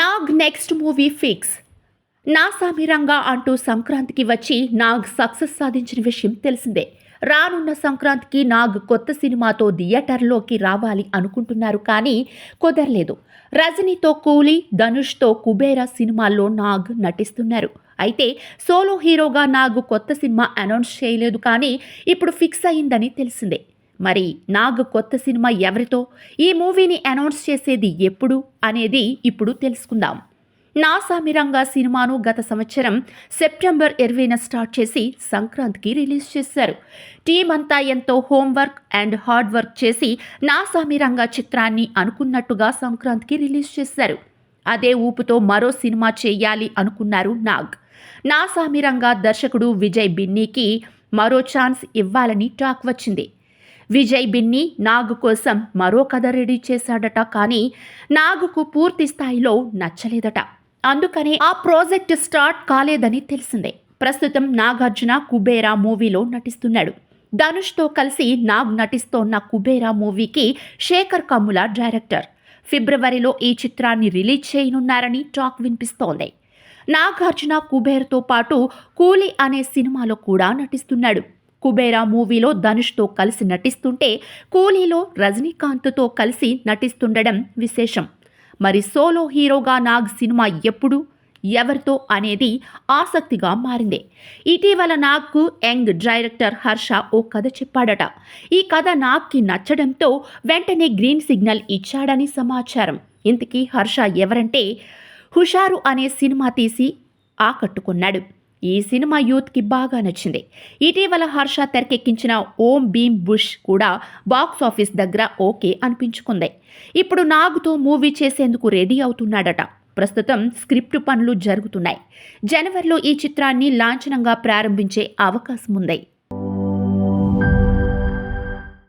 Nag next movie fix. నా సమీరంగా అంటూ సంక్రాంతికి వచ్చి నాగ్ సక్సెస్ సాధించిన విషయం తెలిసిందే. రానున్న సంక్రాంతికి నాగ్ కొత్త సినిమాతో థియేటర్లోకి రావాలి అనుకుంటున్నారు కానీ కుదరలేదు. రజనీతో కూలీ ధనుష్తో కుబేరా సినిమాల్లో నాగ్ నటిస్తున్నారు. అయితే సోలో హీరోగా నాగ్ కొత్త సినిమా అనౌన్స్ చేయలేదు కానీ ఇప్పుడు ఫిక్స్ అయిందని తెలిసిందే. మరి నాగ్ కొత్త సినిమా ఎవరితో? ఈ మూవీని అనౌన్స్ చేసేది ఎప్పుడు? అనేది ఇప్పుడు తెలుసుకుందాం. నాసామిరంగా సినిమాను గత సంవత్సరం సెప్టెంబర్ ఇరవైన స్టార్ట్ చేసి సంక్రాంతికి రిలీజ్ చేశారు. టీం అంతా ఎంతో హోంవర్క్ అండ్ హార్డ్ వర్క్ చేసి నాసామిరంగా చిత్రాన్ని అనుకున్నట్టుగా సంక్రాంతికి రిలీజ్ చేశారు. అదే ఊపుతో మరో సినిమా చేయాలి అనుకున్నారు నాగ్. నా సామిరంగా దర్శకుడు విజయ్ బిన్నీకి మరో ఛాన్స్ ఇవ్వాలని టాక్ వచ్చింది. విజయ్ బిన్ని నాగ్ కోసం మరో కథ రెడీ చేశాడట కానీ నాగుకు పూర్తి స్థాయిలో నచ్చలేదట. అందుకనే ఆ ప్రాజెక్ట్ స్టార్ట్ కాలేదని తెలిసిందే. ప్రస్తుతం నాగార్జున కుబేరా మూవీలో నటిస్తున్నాడు. ధనుష్తో కలిసి నాగ్ నటిస్తోన్న కుబేరా మూవీకి శేఖర్ కమ్ముల డైరెక్టర్. ఫిబ్రవరిలో ఈ చిత్రాన్ని రిలీజ్ చేయనున్నారని టాక్ వినిపిస్తోంది. నాగార్జున కుబేర్తో పాటు కూలీ అనే సినిమాలో కూడా నటిస్తున్నాడు. కుబేరా మూవీలో ధనుష్తో కలిసి నటిస్తుంటే కూలీలో రజనీకాంత్తో కలిసి నటిస్తుండడం విశేషం. మరి సోలో హీరోగా నాగ్ సినిమా ఎప్పుడు? ఎవరితో అనేది ఆసక్తిగా మారింది. ఇటీవల నాగ్కు యంగ్ డైరెక్టర్ హర్ష ఓ కథ చెప్పాడట. ఈ కథ నాగ్కి నచ్చడంతో వెంటనే గ్రీన్ సిగ్నల్ ఇచ్చాడని సమాచారం. ఇంతకీ హర్ష ఎవరంటే హుషారు అనే సినిమా తీసి ఆకట్టుకున్నాడు. ఈ సినిమా యూత్కి బాగా నచ్చింది. ఇటీవల హర్ష తెరకెక్కించిన ఓం భీమ్ బుష్ కూడా బాక్స్ ఆఫీస్ దగ్గర ఓకే అనిపించుకుంది. ఇప్పుడు నాగుతో మూవీ చేసేందుకు రెడీ అవుతున్నాడట. ప్రస్తుతం స్క్రిప్ట్ పనులు జరుగుతున్నాయి. జనవరిలో ఈ చిత్రాన్ని లాంఛనంగా ప్రారంభించే అవకాశం ఉంది